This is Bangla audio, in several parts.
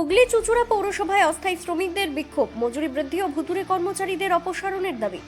হুগলি চুচুড়া পৌরসভায় অস্থায়ী শ্রমিকদের বিক্ষোভ। মজুরি বৃদ্ধি ও ভুতুরে কর্মচারীদের অপসারণের দাবি।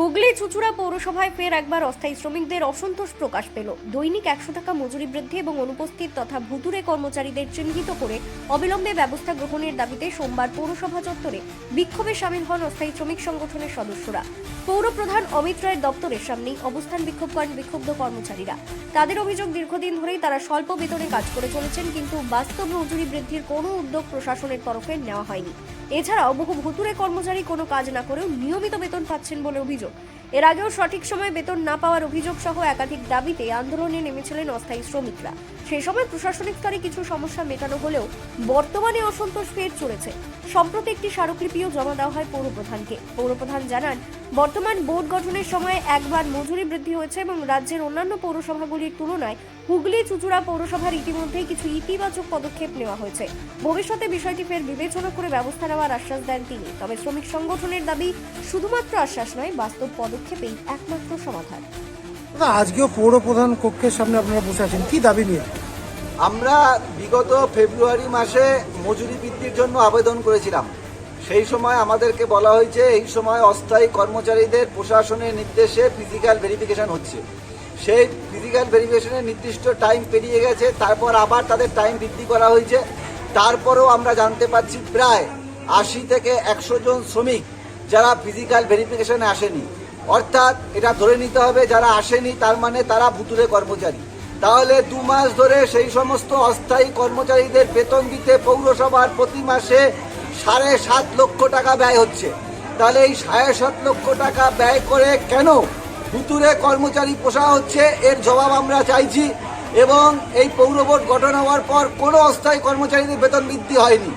হুগলি চুচুড়া পৌরসভায় ফের একবার অস্থায়ী শ্রমিকদের অসন্তোষ প্রকাশ পেল। দৈনিক একশো টাকা মজুরি বৃদ্ধি এবং অনুপস্থিত তথা ভুতুরে কর্মচারীদের চিহ্নিত করে অবিলম্বে ব্যবস্থা গ্রহণের দাবিতে সোমবার পৌরসভা চত্বরে বিক্ষোভে সামিল হন অস্থায়ী শ্রমিক সংগঠনের সদস্যরা। পৌরপ্রধান অমিত রায়ের দপ্তরের সামনেই অবস্থান বিক্ষোভ করেন বিক্ষুব্ধ কর্মচারীরা। তাদের অভিযোগ, দীর্ঘদিন ধরেই তারা স্বল্প বেতনে কাজ করে চলেছেন, কিন্তু বাস্তব মজুরি বৃদ্ধির কোনো উদ্যোগ প্রশাসনের তরফে নেওয়া হয়নি। এছাড়াও বহু ভুতুরে কর্মচারী কোনো কাজ না করেও নিয়মিত বেতন পাচ্ছেন বলে অভিযোগ। এর আগেও সঠিক সময়ে বেতন না পাওয়ার অভিযোগ সহ একাধিক দাবিতে আন্দোলনে নেমেছিলেন অস্থায়ী শ্রমিকরা। সেই সময় প্রশাসনিক স্তরে কিছু সমস্যা মেটানো হলেও বর্তমানে অসন্তোষ ফের চড়েছে। সম্প্রতি একটি স্মারকলিপিও জমা দেওয়া হয় পৌরপ্রধানকে পৌরপ্রধান জানান, বর্তমান বোর্ড গঠনের সময় একবার মজুরি বৃদ্ধি হয়েছে এবং রাজ্যের অন্যান্য পৌরসভাগুলির তুলনায় হুগলি চুচুড়া পৌরসভার ইতিমধ্যেই কিছু ইতিবাচক পদক্ষেপ নেওয়া হয়েছে। ভবিষ্যতে বিষয়টি ফের বিবেচনা করে ব্যবস্থা নেওয়ার আশ্বাস দেন তিনি। তবে শ্রমিক সংগঠনের দাবি শুধুমাত্র আশ্বাস নয় বাস্তব পদক্ষেপেই একমাত্র সমাধান। আজকেও পৌর প্রধান কক্ষের সামনে আপনারা বসে আছেন। কি দাবি নিয়ে? আমরা বিগত ফেব্রুয়ারি মাসে মজুরি বৃদ্ধির জন্য আবেদন করেছিলাম। সেই সময় আমাদেরকে বলা হয়েছে এই সময় অস্থায়ী কর্মচারীদের প্রশাসনের নির্দেশে ফিজিক্যাল ভেরিফিকেশন হচ্ছে। সেই ফিজিক্যাল ভেরিফিকেশনের নির্দিষ্ট টাইম পেরিয়ে গেছে, তারপর আবার তাদের টাইম বৃদ্ধি করা হয়েছে। তারপরেও আমরা জানতে পারছি প্রায় আশি থেকে একশো জন শ্রমিক যারা ফিজিক্যাল ভেরিফিকেশনে আসেনি। অর্থাৎ এটা ধরে নিতে হবে, যারা আসেনি তার মানে তারা ভুতুরে কর্মচারী। তাহলে দু মাস ধরে সেই সমস্ত অস্থায়ী কর্মচারীদের বেতন দিতে পৌরসভার প্রতি মাসে সাড়ে সাত লক্ষ টাকা ব্যয় হচ্ছে। তাহলে এই সাড়ে সাত লক্ষ টাকা ব্যয় করে কেন ভুতুরে কর্মচারী পোষা হচ্ছে এর জবাব আমরা চাইছি। এবং এই পৌর বোর্ড গঠন হওয়ার পর কোনো অস্থায়ী কর্মচারীদের বেতন বৃদ্ধি হয়নি।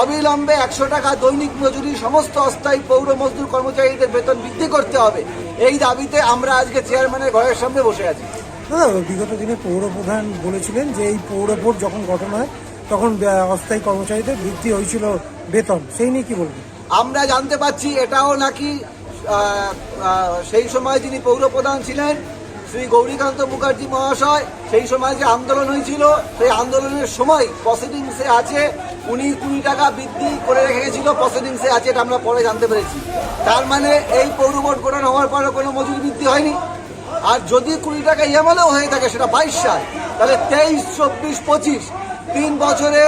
অবিলম্বে একশো টাকা দৈনিক মজুরি সমস্ত অস্থায়ী পৌর মজদুর কর্মচারীদের বেতন বৃদ্ধি করতে হবে। এই দাবিতে আমরা আজকে চেয়ারম্যানের ঘরের সামনে বসে আছি। বিগত দিনে পৌর প্রধান বলেছিলেন যে এই পৌর বোর্ড যখন গঠন হয় তখন অস্থায়ী কর্মচারীদের বৃদ্ধি হয়েছিল বেতন। সেই নিয়ে কি বলবেন? আমরা জানতে পাচ্ছি এটাও নাকি সেই সময় যিনি পৌরপ্রধান ছিলেন, শ্রী গৌরীকান্ত মুখার্জি মহাশয়, সেই সময় যে আন্দোলন হয়েছিল, সেই আন্দোলনের সময় প্রসিডিংসে আছে, উনি কুড়ি টাকা বৃদ্ধি করে রেখে গেছিল প্রসিডিংসে আছে এটা আমরা পরে জানতে পেরেছি। তার মানে এই পৌর বোর্ড গঠন হওয়ার পরে কোনো মজুরি বৃদ্ধি হয়নি। আর যদি কুড়ি টাকা ইএমএলও হয়ে থাকে, সেটা বাইশ সাল, তাহলে তেইশ, চব্বিশ, পঁচিশ, তিন বছরে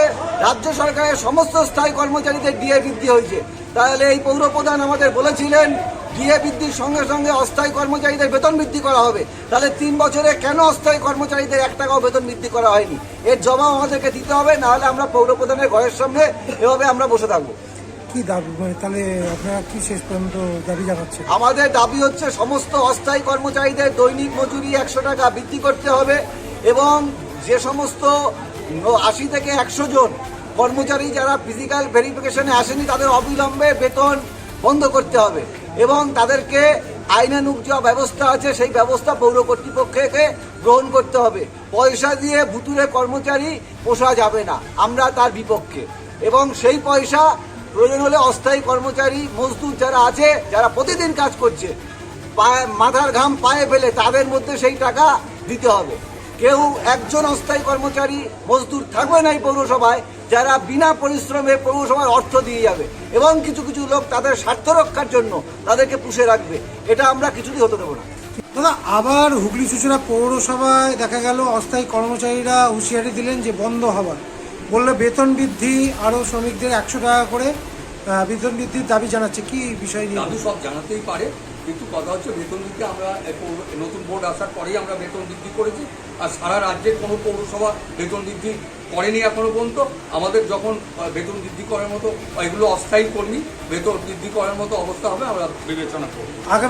রাজ্য সরকারের সমস্ত স্থায়ী কর্মচারীদের ডিএ বৃদ্ধি হয়েছে। তাহলে এই পৌরপ্রধান আমাদের বলেছিলেন ডিএ বৃদ্ধির সঙ্গে সঙ্গে অস্থায়ী কর্মচারীদের বেতন বৃদ্ধি করা হবে। তাহলে তিন বছরে কেন অস্থায়ী কর্মচারীদের এক টাকাও বেতন বৃদ্ধি করা হয়নি? এর জবাব আমাদেরকে দিতে হবে নাহলে আমরা পৌর প্রধানের ঘরের সামনে এভাবে আমরা বসে থাকব। কি দাবি? মানে তাহলে আপনারা কি শেষ পর্যন্ত দাবি জানাচ্ছেন? আমাদের দাবি হচ্ছে সমস্ত অস্থায়ী কর্মচারীদের দৈনিক মজুরি একশো টাকা বৃদ্ধি করতে হবে এবং যে সমস্ত আশি থেকে একশো জন কর্মচারী যারা ফিজিক্যাল ভেরিফিকেশনে আসেনি তাদের অবিলম্বে বেতন বন্ধ করতে হবে। এবং তাদেরকে আইনানুগ যা ব্যবস্থা আছে, সেই ব্যবস্থা পৌর কর্তৃপক্ষকে গ্রহণ করতে হবে। পয়সা দিয়ে ভুতুরে কর্মচারী পোষা যাবে না, আমরা তার বিপক্ষে। এবং সেই পয়সা প্রয়োজন হলে অস্থায়ী কর্মচারী, মজদুর যারা আছে, যারা প্রতিদিন কাজ করছে মাথার ঘাম পায়ে ফেলে তাদের মধ্যে সেই টাকা দিতে হবে। কেউ একজন অস্থায়ী কর্মচারী মজদুর থাকবে না এই পৌরসভায়, যারা বিনা পরিশ্রমে পৌরসভার অর্থ দিয়ে যাবে। এবং কিছু কিছু লোক তাদের স্বার্থ রক্ষার জন্য তাদেরকে পুষে রাখবে। এটা আমরা কিছুতেই হতে দেবো না। দাদা, আবার হুগলি চুচুড়া পৌরসভায় দেখা গেল অস্থায়ী কর্মচারীরা হুঁশিয়ারি দিলেন যে বন্ধ হবার। বলল বেতন বৃদ্ধি আরও শ্রমিকদের একশো টাকা করে বেতন বৃদ্ধির দাবি জানাচ্ছে। কি বিষয় নিয়ে? দাবি সব জানাতেই পারে কিন্তু কথা হচ্ছে বেতন বৃদ্ধি আমরা নতুন বোর্ড আসার পরেই আমরা বেতন বৃদ্ধি করেছি আর সারা রাজ্যের কোনো পৌরসভা বেতন বৃদ্ধি করেনি এখনও পর্যন্ত। আমাদের যখন বেতন বৃদ্ধি করার মতো এগুলো অস্থায়ী কর্মী বেতন বৃদ্ধি করার মতো অবস্থা হবে আমরা বিবেচনা করব। আগামী